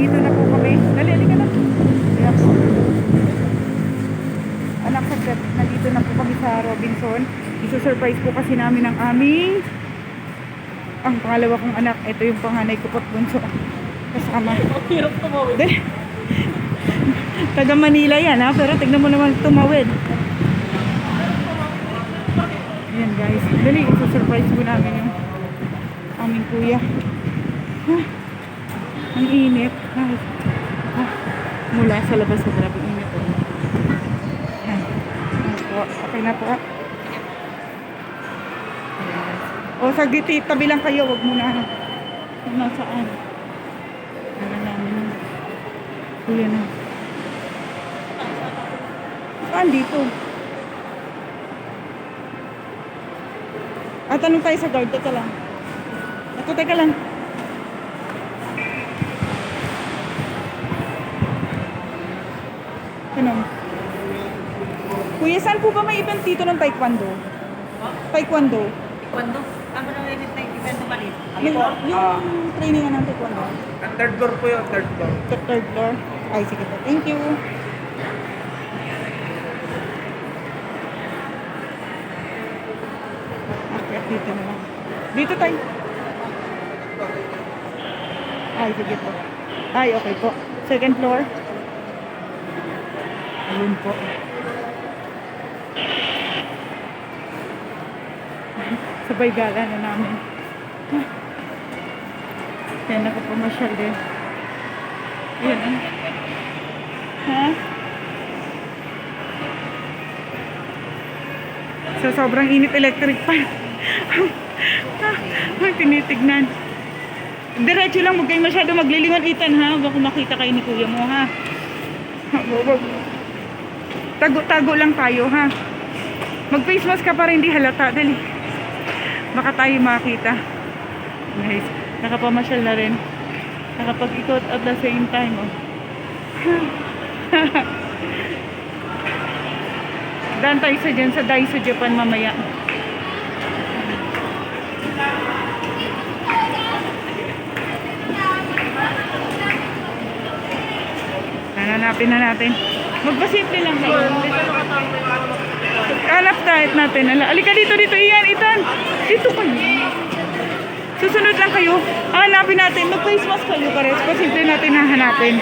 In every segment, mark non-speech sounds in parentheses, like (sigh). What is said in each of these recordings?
nandito na po kami. Dali, halika na. Kaya po. Anak, saglit. Nandito na po kami sa Robinson. Isusurprise po kasi namin ang aming ang pangalawa kong anak. Ito yung panganay ko po't bunso. Kasama. Hirap tumawid. Dali. Taga Manila yan ha, pero tignan mo naman tumawid. Ayan guys, dali, isusurprise po namin yung aming kuya. Ah, ang init. Ay, ah, mula sa labas sa grabe init. Oh. Ayan. Po. Okay na po. Ayan. O sa giti, tabi lang kayo, wag muna. ano, Kung nasaan. Ano namin. Kuya na. Saan dito? Ah, tanong tayo sa guard. Teka lang. Ito, teka lang. Kuya, saan po ba may event dito ng taekwondo? Taekwondo. Kwando? Ano na na event maliit? May, yung training ng taekwondo. Ang third floor po yun, third floor. Third, third floor. Ay, sige po. Thank you. Okay, dito na lang. Dito tayo. Ay, sige po. Ay, okay po. Second floor. Ayun po. Sabay gala na namin. Yan, nakapamasyal din. Yan. ah. Ha? So, sobrang init electric fan. (laughs) Ay, tinitignan. Diretso lang, huwag kayo masyado maglilingon, Ethan, ha? Baka makita kayo ni kuya mo, ha? Tago-tago lang tayo, ha? Mag-face mask ka para hindi halata. Dali. Baka tayo makita. Nice. Nakapamasyal na rin. Nakapag-ikot at the same time, oh. (laughs) Daan tayo sa dyan sa Daiso Japan mamaya. Hanapin na natin. Magpasimple lang kayo. Hanap tayo natin. Alika dito, dito. Iyan, Itan. Dito kayo. Susunod lang kayo. Hanapin natin. Mag-face mask kayo pares. Pasimple natin hahanapin.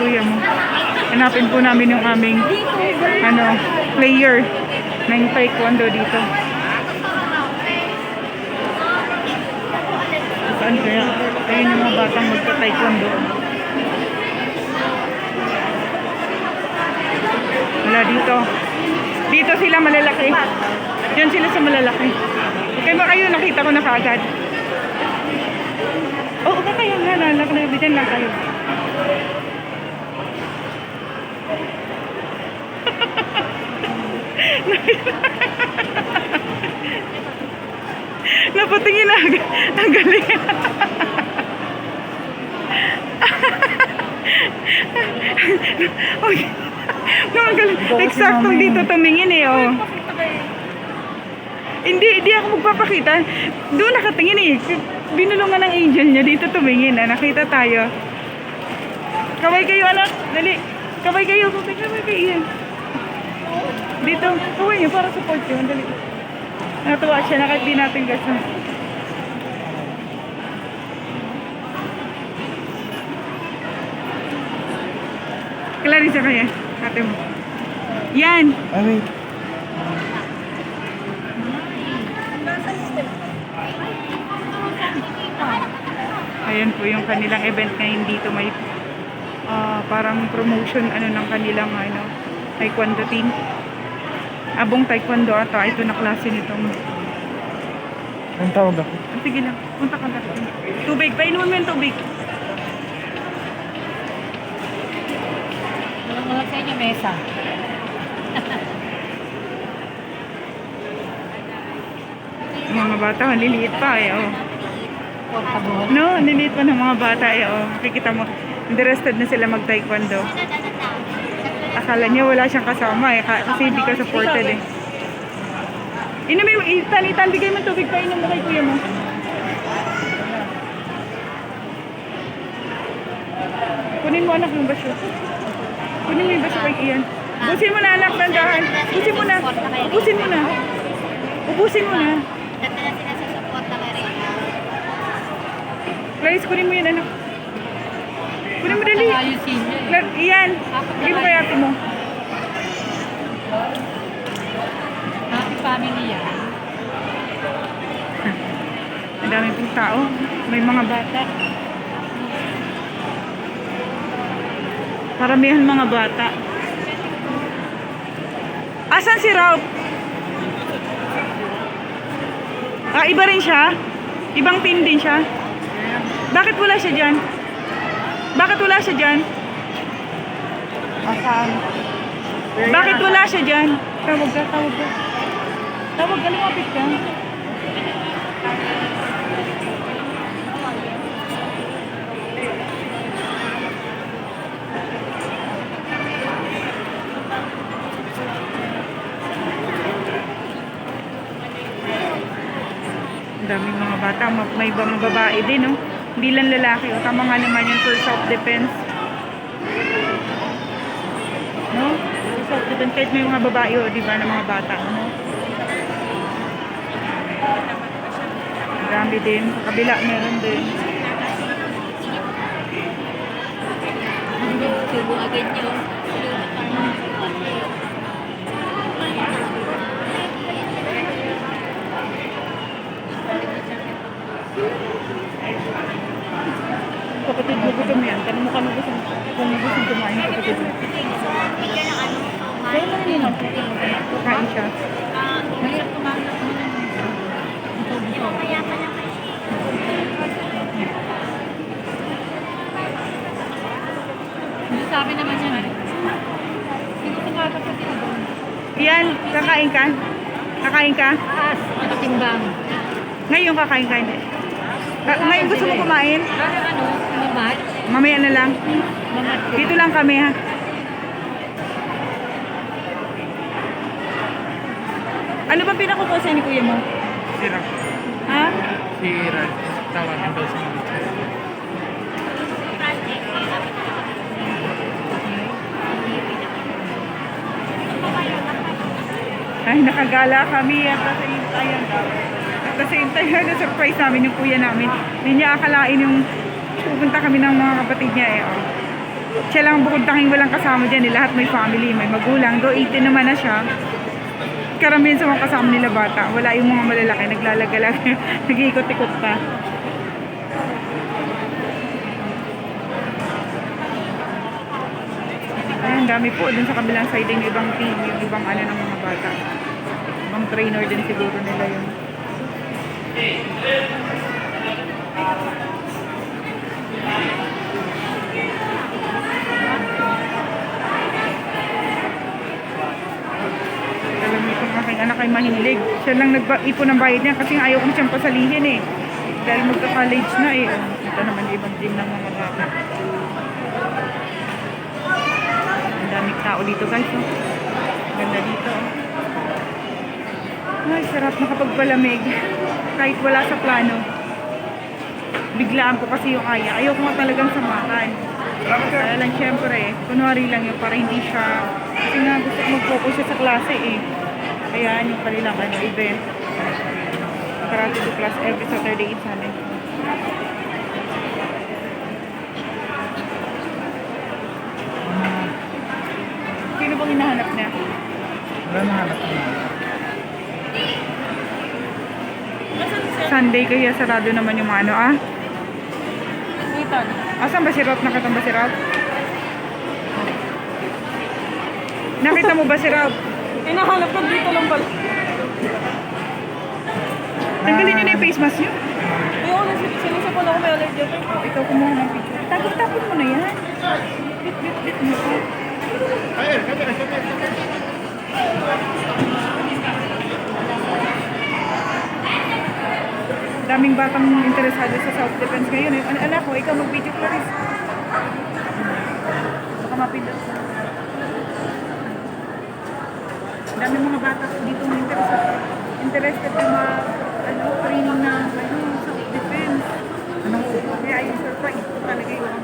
Kuya mo. Hanapin po namin yung aming ano, player ng taekwondo dito. Saan kaya? Ayun yung mga batang magta-taekwondo. Wala dito. Dito sila malalaki. Yan sila sa malalaki. Ba kayo? Nakita ko na kaagad. Oo, oh, kayo nga. Lalaki na. Diyan lang kayo. (laughs) Napatingin na. Ang galing. (laughs) okay. (laughs) No, ang galing. Eksakto dito tumingin eh. Oh. Hindi, hindi ako magpapakita. Doon nakatingin eh. Binulungan ng angel niya. Dito tumingin. Ah. Nakita tayo. Kaway kayo anak. Dali. Kaway kayo. Kaway, kaway kayo. Yan. Dito. Kaway niyo para support yun. Dali. Natuwa siya. Nakit di natin gasa. Clarissa kaya. Ate mo. Yan. Ay, wait. Ayan po yung kanilang event ngayon dito. May ah, parang promotion ano ng kanilang ano, taekwondo team. Abong taekwondo ata. Ito na klase nitong. Ang tawag ako. Ah, Sige lang. Punta ka lang. Tubig. Painumin mo yung tubig. Walang wala sa inyo mesa. Mga bata, liliit pa eh. Oh. Portable. No, liliit pa ng mga bata eh. Oh. Kikita mo, interested na sila mag-taekwondo. Akala niya wala siyang kasama eh. ka- Kasi hindi ka supported eh. Inumin mo, itan, itan, bigay mo tubig pa, inom mo kay kuya mo. Kunin mo anak yung basyo. Kunin mo yung basyo kay Ian. Ubusin mo na anak, dandahan. Ubusin mo na. Ubusin mo na. Ubusin mo na. Dati na sila sa support na kay Rina. Clarice, kunin mo yan anak. Kunin mo dali. Ayusin niya eh. Bigyan mo kay ate mo. Happy family yan. Ang dami pong tao. May mga bata. Paramihan mga bata. Asan si Ralph? Ah, iba rin siya? Ibang team din siya? Bakit wala siya dyan? Bakit wala siya dyan? Asaan? Bakit wala siya dyan? Tawag ka, tawag ka. Tawag ka, lumapit ka. Ang daming mga bata, ma- may ibang babae din, no? Hindi lang lalaki, oh. Tama nga naman yun for self-defense. No? Self-defense, kahit may mga babae, oh, di ba, na mga bata, no? Dami din. Sa kabila, meron din. Subo agad yun. Kapatid mo gusto mo yan. Tanong mo kung gusto kung gusto kumain ng kapatid mo. Ano, Kaya lang yun. Kain siya. Mahirap kumain ako ng buto-buto. kaya pa lang kayo. Hindi sa akin naman yan eh. Hindi ko kumata sa tinabang. Yan, kakain ka? Kakain ka? Taas, nakatimbang. Ngayon kakain ka, hindi. Ka- ngayon gusto mo kumain? Para ano, mamat, Mamaya na lang. Dito lang kami, ha? Ano bang pinakukusa ni kuya mo? Si Raj. Ha? Si Raj. Tawagan daw sa mga. Ay, nakagala kami at the same time. At the same time, (laughs) na-surprise namin yung kuya namin. Hindi niya akalain yung pupunta kami ng mga kapatid niya eh. Oh. Siya lang bukod tanging walang kasama dyan. Eh. Lahat may family, may magulang. Do 18 naman na siya. Karamihan sa mga kasama nila bata. Wala yung mga malalaki. Naglalagalag. (laughs) Nag-iikot-ikot pa. Ayun, dami po. Dun sa kabilang side yung ibang team, yung ibang ano ng mga bata. Ibang trainer din siguro nila yun. Kung aking anak ay mahilig. Siya lang nag-ipon ng bayad niya kasi ayaw ko siyang pasalihin eh. Dahil magka-college na eh. Ito naman ibang team ng mga bata. Ang daming tao dito guys. Oh. Ganda dito. oh. Ay, sarap makapagpalamig. (laughs) Kahit wala sa plano. Biglaan ko kasi yung kaya. Ayaw ko nga talagang samahan. Kaya lang syempre, kunwari lang yun para hindi siya, kasi nga gusto mag-focus siya sa klase eh. Kaya yung kanilang ano, event. Karate to class every Saturday in Sunday. Sino bang hinahanap niya? Wala na hanap niya. Sunday kaya sarado naman yung ano ah. Dito. Asan ba si Rob? Nakita mo ba si Rob? Nakita mo ba si Rob? Hinahanap ko dito lang pala. Tanggalin niyo na yung face mask niyo. Ayoko na, sinisipon ako may allergy. Oh, ikaw kumuha ng picture. Tapos-tapos mo na yan. Bit, bit, bit mo. Daming batang interesado sa self-defense ngayon. Eh. An anak ko, ikaw mag-video class. Baka mapindot. Daming mga bata dito mong interesado. Interested na ma ano, training na ano, self-defense. Ano? Kaya yung surprise talaga yung mga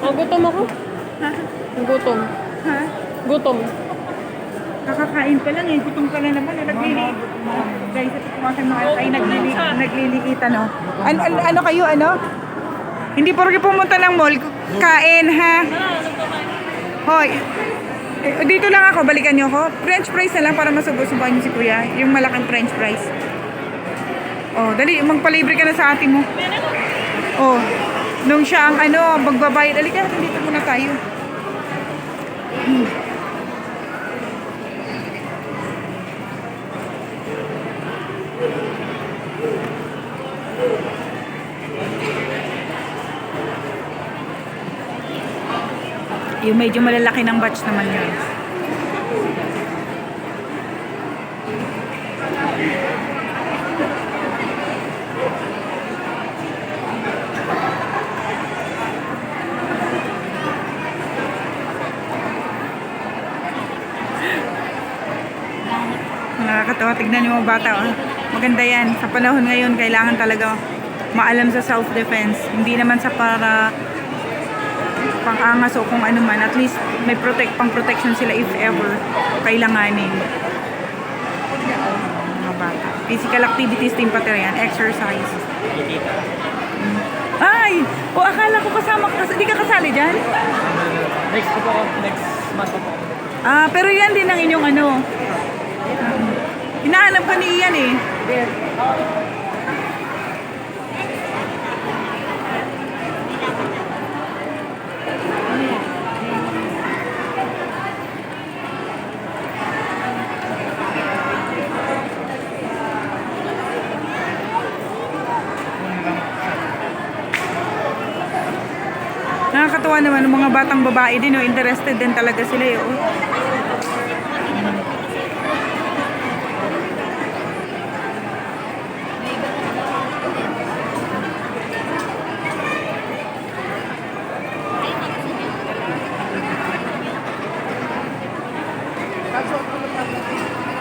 ah, Nagutom ako. Ha? Gutom. Ha? Gutom. Nakakain pa lang eh. Gutom ka na naman. eh. Naglili... Guys, ito po aking mga ay naglili... naglilikitan, no? Ano, ano, ano kayo, ano? Hindi porke pumunta ng mall, kain, ha? Hoy, eh, dito lang ako, balikan niyo ako. French fries na lang para masubo-subuhan niyo si kuya. Yung malaking French fries. Oh, dali, magpalibre ka na sa ate mo. Oh, nung siya ang ano, magbabayad. Halika, dito muna tayo. Yung medyo malalaki ng batch naman yun. Nakakatawa. Tignan yung mga bata. Oh. Maganda yan. Sa panahon ngayon, kailangan talaga maalam sa self-defense. Hindi naman sa para pang-angas o kung ano man. At least may protect, pang-protection sila if ever kailanganin. Mga bata. Physical activities din pati yan. Exercise. Ay! O akala ko kasama ka. Di ka kasali dyan? Next ko po ako, next month po. Ah, pero yan din ang inyong ano. Hinahanap ka ni Ian eh. Nakakatawa naman ng mga batang babae din, oh, interested din talaga sila. eh, Oh.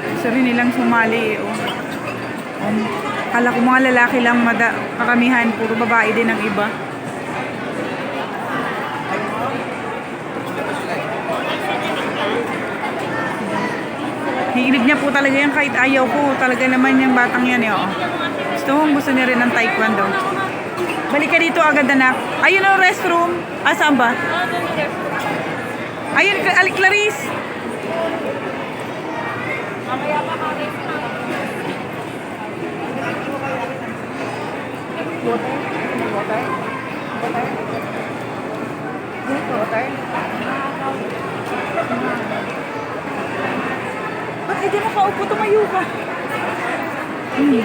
Gusto nilang sumali eh. Oh. Um, kala ko mga lalaki lang mada, puro babae din ang iba. Hilig niya po talaga yan kahit ayaw ko. Talaga naman yung batang yan eh. Oh. Gusto mo, gusto niya rin ng taekwondo. Balik ka dito agad anak. Ayun ang restroom. Ah, saan ba? Ayun, Alik Clarice. Ba't hindi nakaupo? Tumayo ka. Hmm.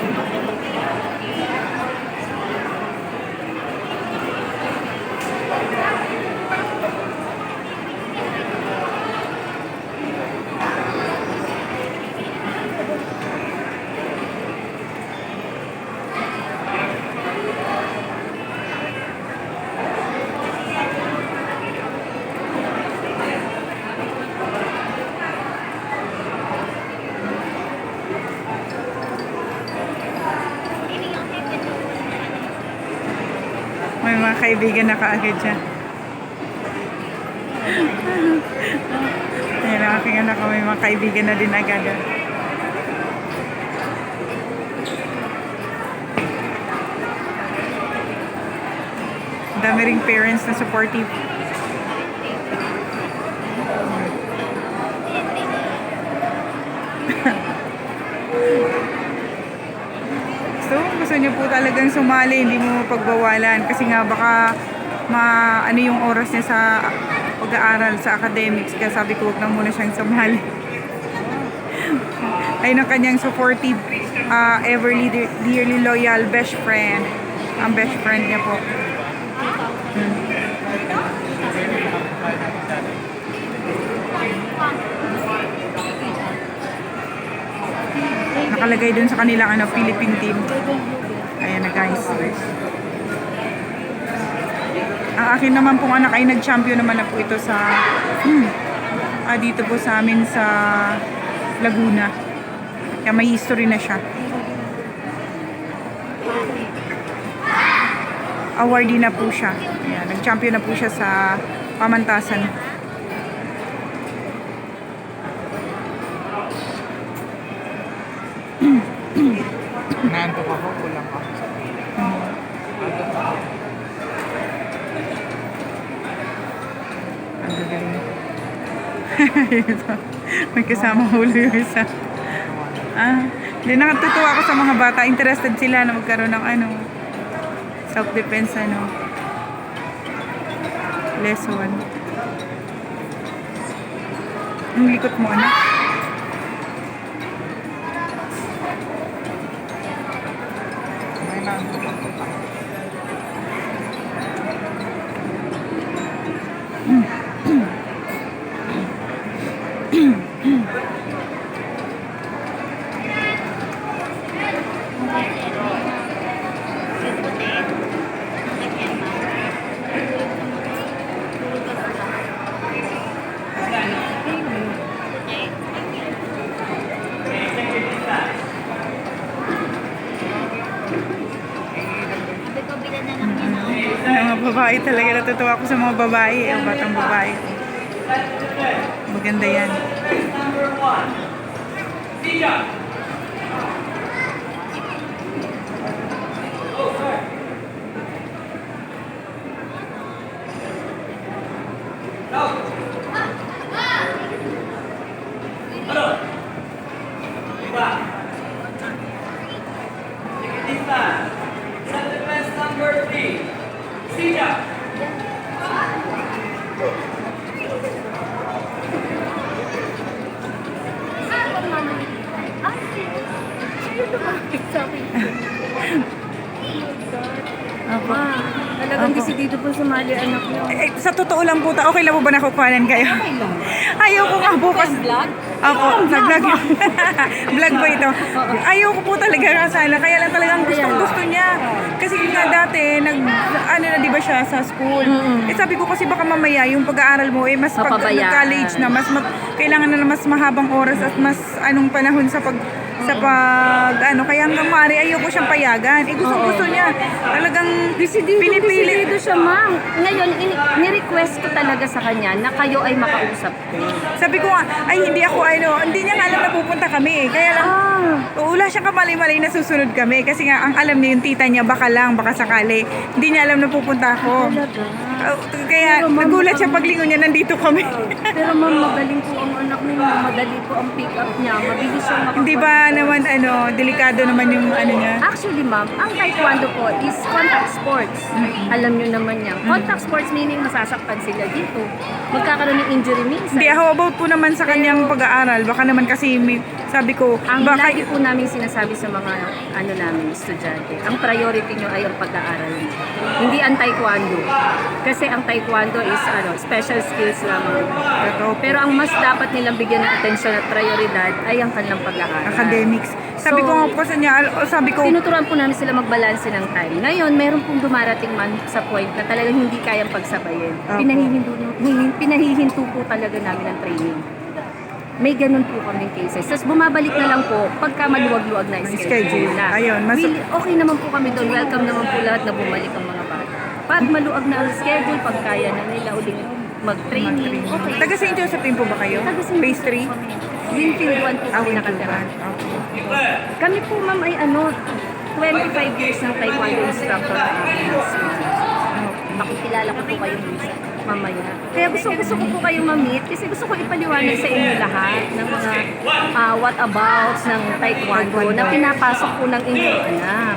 Kaibigan na kaagad siya. Ayan ang aking anak ko, may mga kaibigan na din agad. dami ring parents na supportive. Niyo po talagang sumali, hindi mo pagbawalan kasi nga baka ma ano yung oras niya sa pag-aaral sa academics kaya sabi ko wag na muna siyang sumali. (laughs) Ayun ang kanyang supportive, uh, everly de- dearly loyal best friend. Ang best friend niya po. Nakalagay dun sa kanilang ano, Philippine team. Guys. Ang akin naman pong anak ay nag-champion naman na po ito sa hmm, ah, dito po sa amin sa Laguna. Kaya may history na siya. awardee na po siya. Nag-champion na po siya sa pamantasan. Naantok ako, kulang ako. Ang gagaling. Ito. (laughs) May kasama ulo yung isa. Ah, hindi nakatutuwa ako sa mga bata. Interested sila na magkaroon ng ano, self-defense ano, lesson. Ang likot mo, anak. May naantok ako. Sabi ko, bilan na lang yan. oh. Ang mga babae talaga. Natutuwa ako sa mga babae. Ang batang babae. Maganda yan. Ako. Disidido po sumali anak niyo. Eh, sa totoo lang po, ta- okay lang po ba nakukuhanan kayo? Ayaw ko nga po kasi... Vlog? Ako, nag-vlog (laughs) vlog po ito. Ayaw ko po talaga kasala. Kaya lang talagang gusto, gusto niya. Kasi nga dati, nag, ano na di ba siya sa school. Eh sabi ko kasi baka mamaya yung pag-aaral mo, eh mas pag Mapabayaan. college na, mas ma- kailangan na mas mahabang oras at mas anong panahon sa pag sa pag ano kaya hanggang maaari ayoko siyang payagan eh gusto gusto niya talagang Disidido, pinipili disidido siya, ma'am. Ngayon, in- ni-request ko talaga sa kanya na kayo ay makausap ko. Sabi ko nga, ay hindi ako ano, hindi niya nga alam na pupunta kami eh. Kaya lang, Ah, wala siyang kamali-mali na susunod kami. Kasi nga, ang alam niya yung tita niya, baka lang, baka sakali. Hindi niya alam na pupunta ako. talaga. Uh, kaya ma'am, nagulat siya paglingon niya, nandito kami. Pero ma'am, magaling po ang anak niyo. Madali po ang pick up niya. Mabilis siyang makapag- Hindi ba naman ano, delikado naman yung ano niya? Actually, ma'am, ang taekwondo po is contact sports. Alam niyo naman yan. Contact sports meaning masasaktan sila dito. Magkakaroon ng injury minsan. Hindi, how about po naman sa kanyang pag-aaral? Baka naman kasi, may- sabi ko, Ang baka, lagi po namin sinasabi sa mga ano namin, estudyante, ang priority nyo ay ang pag-aaral. Hindi ang taekwondo. Kasi ang taekwondo is ano, special skills lamang. Totoo. Pero ang mas dapat nilang bigyan ng atensyon at prioridad ay ang kanilang pag-aaral. academics. Sabi So, ko nga po sa niya, sabi ko, Tinuturuan po namin sila magbalanse ng time. Ngayon, meron pong dumarating man sa point na talagang hindi kayang pagsabayin. Opo. Pinahihinto, hin- pinahihinto po talaga namin ang training. May ganun po kaming cases. Tapos bumabalik na lang po pagka maluwag-luwag na schedule, na. Ayun, mas- Will- okay naman po kami doon. Welcome naman po lahat na bumalik ang mga. Pag maluwag na ang schedule, pag kaya na nila uling mag-training, okay. taga St. Josephine po ba kayo? Taga St. Phase 3? Joseph kami. Winfield 1 po Ah, kami Winfield nakatira. one. Okay. Kami po ma'am ay ano, 25 years ng taekwondo instructor. Makikilala ko po kayo minsan mamaya. Kaya gusto, gusto ko po kayo ma-meet kasi gusto ko ipaliwanag sa inyo lahat ng mga ah, what abouts ng taekwondo na pinapasok po ng inyong anak.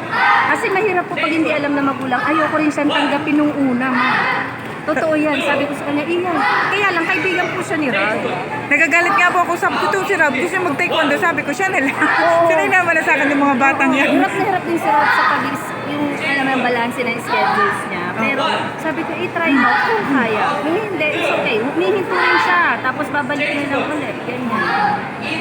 Kasi mahirap po pag hindi alam na magulang, ayoko rin siyang tanggapin nung una ma'am. Totoo yan. Sabi ko sa kanya, iyan. Kaya lang, kaibigan po siya ni Ralph. Nagagalit nga po ako sa totoo si Rob. Gusto niya mag-taekwondo. Sabi ko, siya. Oo. Sino yung naman na sa akin yung mga batang yan? Hirap na hirap din si Rob sa pag yung alam mo, yung balance ng schedules niya. Pero sabi ko, i-try mo kung kaya. Hindi, it's okay. Humihinto rin siya. Tapos babalik niya lang ulit. Ganyan.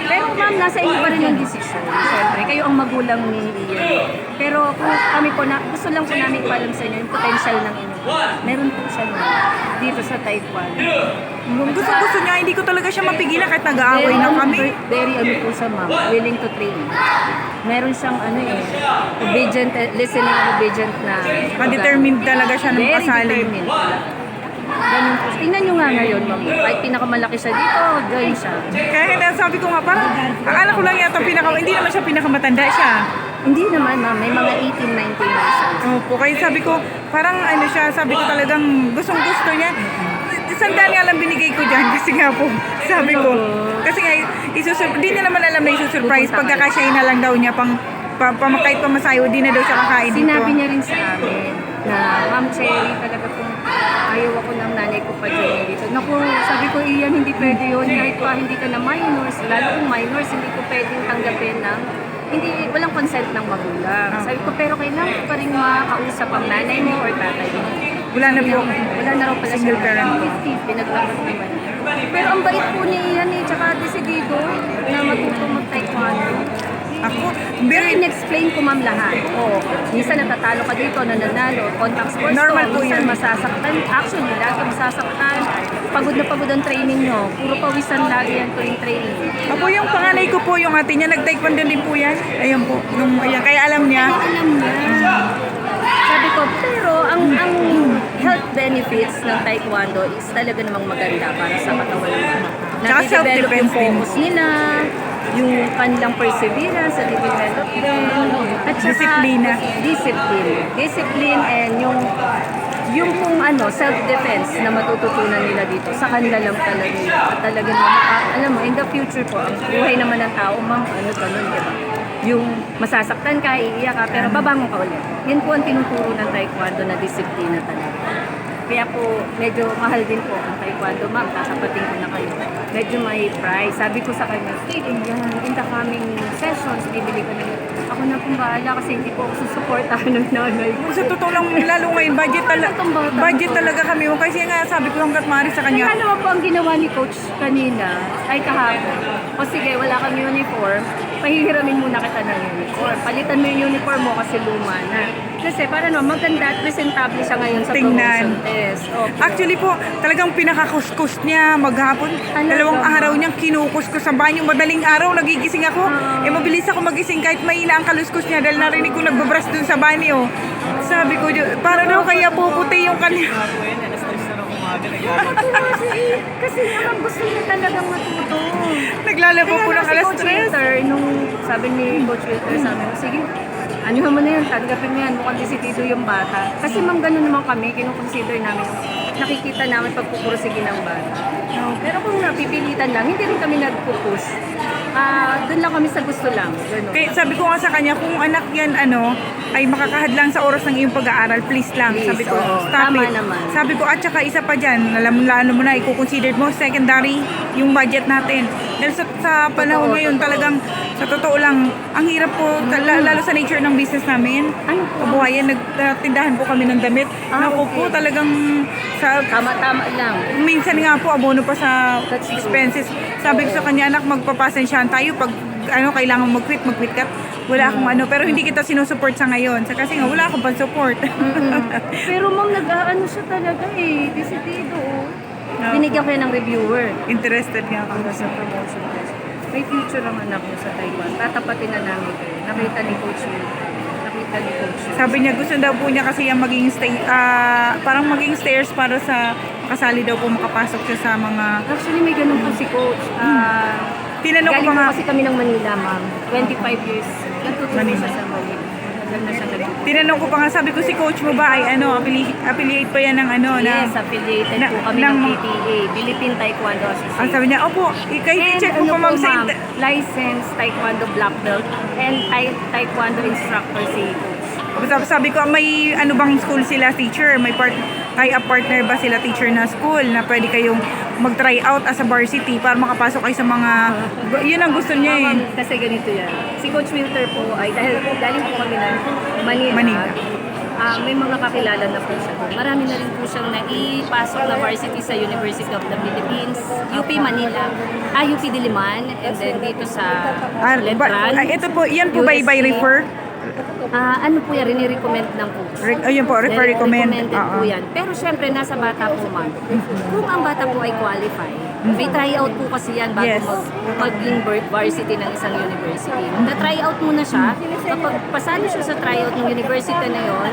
Pero ma'am, nasa inyo pa rin yung decision. Siyempre, kayo ang magulang ni Ian. Pero kung kami po na, gusto lang po namin ipalam sa inyo yung potential ng inyo. Meron po siya dito sa Taekwondo. Gusto, gusto niya, hindi ko talaga siya mapigilan kahit nag-aaway na kami. Very ano po siya ma'am, willing to train. meron siyang ano eh, obedient, eh, listening and obedient na. Ka-determined talaga siya nung Very kasali. determined. Ganun po. Tingnan nyo nga ngayon, ma'am. Kahit pinakamalaki siya dito, join siya. Kaya kaya sabi ko nga, parang akala ko lang yata pinaka, hindi naman siya pinakamatanda siya. Hindi naman, ma'am. May mga 18, 19 years old. Opo, kaya sabi ko, parang ano siya, sabi ko talagang gustong gusto niya. Sandaan nga lang binigay ko dyan kasi nga po, sabi ko. Kasi nga, isusur- di niya naman alam na isusurprise pagkakasyahin na lang daw niya pang pa, pa, kahit pamasayo, di na daw siya kakain dito. Sinabi niya rin sa amin na, Ma'am Cherry, talaga pong ayaw ako ng nanay ko pa join dito. Naku, sabi ko, iyan, hindi pwede yun. Kahit pa hindi ka na minors, lalo kung minors, hindi ko pwedeng tanggapin ng hindi, walang consent ng magulang. Sabi ko, pero kailangan ko pa rin makausap ang nanay mo or tatay mo. Wala na po. Wala na raw pala Single parent po. 50, pinaglapat naman. Pero ang bait po ni Ian eh, tsaka desidido na matuto mag-taekwondo. Ako, Pero very, in-explain ko ma'am lahat. Oo. Minsan natatalo ka dito, nananalo. Contact sports Normal to. po Minsan yan. masasaktan. Actually, lagi masasaktan. Pagod na pagod ang training nyo. Puro pawisan lagi yan tuwing training. ako yung panganay ko po, yung ate niya, nag-taekwondo din po yan. Ayun po, nung, ayan, kaya alam niya. Alam niya. Sabi ko, pero ang ang health benefits ng taekwondo is talaga namang maganda para sa katawan Nade-develop self-defense yung din. focus nila, yung kanilang perseverance sa develop din. At saka, Disiplina. Discipline. Discipline and yung yung kung ano, self-defense na matututunan nila dito, sa kanila lang talaga yun. At talaga naman, ah, alam mo, in the future po, ang buhay naman ng tao, ma'am, ano, ganun, di ba? Yung masasaktan ka, iiyak ka, pero babangon ka ulit. Yan po ang tinuturo ng taekwondo na disiplina talaga. Kaya po, medyo mahal din po ang taekwondo, ma'am, tatapatin ko na kayo. Medyo may price. Sabi ko sa kanya, Steve, yan, in the coming sessions, bibili ko na yun. Ako na pong bahala kasi hindi po ako susuportahan ng nanay ko. Sa totoo lang, lalo ngayon, budget, tala, budget talaga kami. Kasi nga, sabi ko hanggat maaari sa Kaya kanya, naman po ang ginawa ni Coach kanina, ay kahapon. O sige, wala kang uniform, pahihiramin muna kita ng uniform. Palitan mo yung uniform mo kasi luma na. Kasi para no, maganda at presentable siya ngayon sa Tingnan. promotion test. Okay. Actually po, talagang pinakakuskus niya maghapon. Talaga Dalawang ba? araw niyang kinukuskus sa banyo. Madaling araw, nagigising ako. Ah. Eh, mabilis ako magising kahit mahina ang kaluskus niya dahil narinig ko nagbabrush dun sa banyo. Sabi ko, "Diyo- para daw kaya puputi yung kanya. Ako yun, alas 3 na ng umaga. kasi, kasi naman gusto niya talagang matuto. Naglalaba po ng alas Coach 3. Wilter, nung sabi ni Coach Wilter sa amin, sige, ano mo na yan, tanggapin mo yan, mukhang desitido yung bata. Kasi mang ganun naman kami, kinukonsider namin, nakikita namin pagpupursige ng bata. Pero kung napipilitan lang, hindi rin kami nagpupush. Ah, doon lang kami sa gusto lang. Ganun. Kaya sabi ko nga sa kanya, kung anak yan, ano, ay makakahadlang sa oras ng iyong pag-aaral, please lang. Please, sabi ko, oo. stop Tama it. naman. Sabi ko, at saka isa pa dyan, alam mo, mo na, i-consider mo, secondary, yung budget natin. Dahil sa, sa panahon Totoo, ngayon, totoo. talagang, sa totoo lang, ang hirap po, tal- lalo sa nature ng business namin. Ano po? Kabuhayan, nagtindahan po kami ng damit. Ah, Naku po, okay. talagang, sa, Tama-tama lang. minsan nga po, abono pa sa That's true. expenses. Sabi ko sa kanya, anak, magpapasensyahan tayo pag ano, kailangan mag-quit, mag-quit ka. Wala akong ano, pero hindi kita sinusupport sa ngayon. Sa kasi nga, wala akong pan-support. (laughs) Pero ma'am, nag-aano siya talaga eh, desitido. oh. Binigyan ko yan ng reviewer. Interested nga ako. Sa promotion test. May future ang anak mo sa Taiwan. Tatapatin na namin kayo. Nakita ni Coach Will. Nakita ni Coach Will. Sabi niya, gusto daw po niya kasi yung maging stay, ah, parang maging stairs para sa makasali daw po makapasok siya sa mga... Actually, may ganun po si Coach. Ah, Tinanong ko galing pa po nga, kasi kami ng Manila, ma'am. 25 years. Nagtuturo Manila. siya sa Na siya nagtuturo. tinanong ko pa nga, sabi ko si coach mo ba ay ano, affiliate, affiliate pa yan ng ano, Yes, na... affiliated na- po kami ng- ng PTA, Philippine Taekwondo Ang Association. sabi niya, opo, kahit And i-check mo ano pa po, ma'am sa... licensed Taekwondo black belt and tai- Taekwondo instructor si Coach. Sabi, sabi ko, may ano bang school sila teacher? May part, tie-up partner ba sila teacher na school na pwede kayong mag-try out as a varsity para makapasok kayo sa mga... Yun ang gusto niya eh. Ma'am, kasi ganito yan. Si Coach Wilter po ay dahil galing po kami ng Manila. Manila. ah, may mga kakilala na po siya. Marami na rin po siyang naipasok na varsity sa University of the Philippines, UP Manila, ah, UP Diliman, and then dito sa Ah, ba, Letran. ito po, yan po by, by UST. refer? Ah, ano po yan, rini-recommend ng coach. Re- ayun po, refer, recommend. Recommended po Oo. yan. Pero syempre, nasa bata po, ma'am. Kung ang bata po ay qualified, May tryout po kasi yan bago Yes. mag, maging varsity ng isang university. Na-tryout muna siya. Kapag pasado siya sa tryout ng university na yon,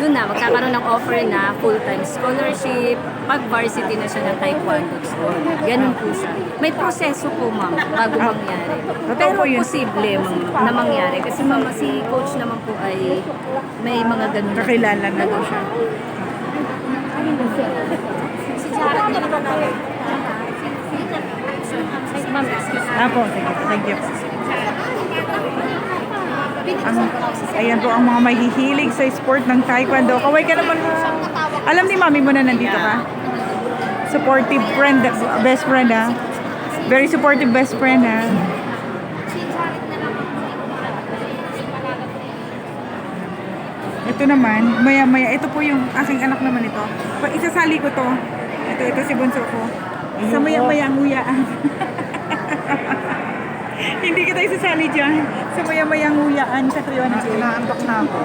doon na, magkakaroon ng offer na full-time scholarship, pag varsity na siya ng taekwondo school. Ganun po siya. May proseso po, ma'am, bago Ah, mangyari. Pero posible, ma'am, na mangyari. Kasi ma'am, si coach naman po ay may mga ganun. Kakilala na po siya. Si Jared na naman ako. Ma'am, excuse me. Apo, sige. Thank you. Ang, ayan po ang mga mahihilig sa sport ng taekwondo. Kaway ka naman mo. Alam ni mami mo na nandito ka? Supportive friend, best friend ah. Very supportive best friend ah. Ito naman, maya-maya, ito po yung aking anak naman ito. Pa- Isasali ko to. Ito, ito si bunso ko. Sa maya-maya ang. (laughs) Hindi kita isasali dyan. Sa maya-maya ang nguyaan sa Triana Gate. Naantok na ako.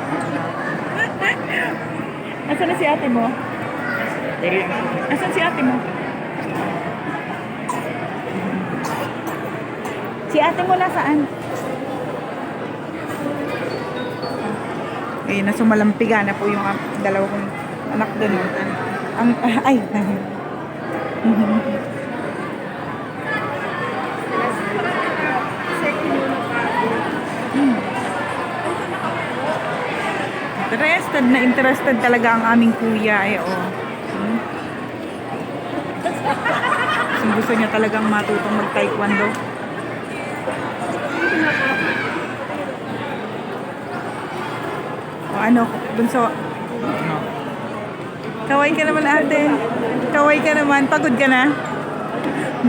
Asan na si ate mo? Asan si ate mo? Si ate mo nasaan? Ayun na, sumalampiga na po yung dalawa kong anak doon. Ang, ay, (laughs) Interested na interested talaga ang aming kuya eh, oh. Hmm? Gusto- gusto niya talagang matutong mag-taekwondo. O ano, bunso. Kaway ka naman ate. Kaway ka naman. Pagod ka na.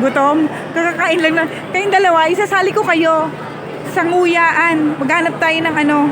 Gutom. Kakakain lang na. Kayong dalawa, isasali ko kayo sa nguyaan. Maghanap tayo ng ano,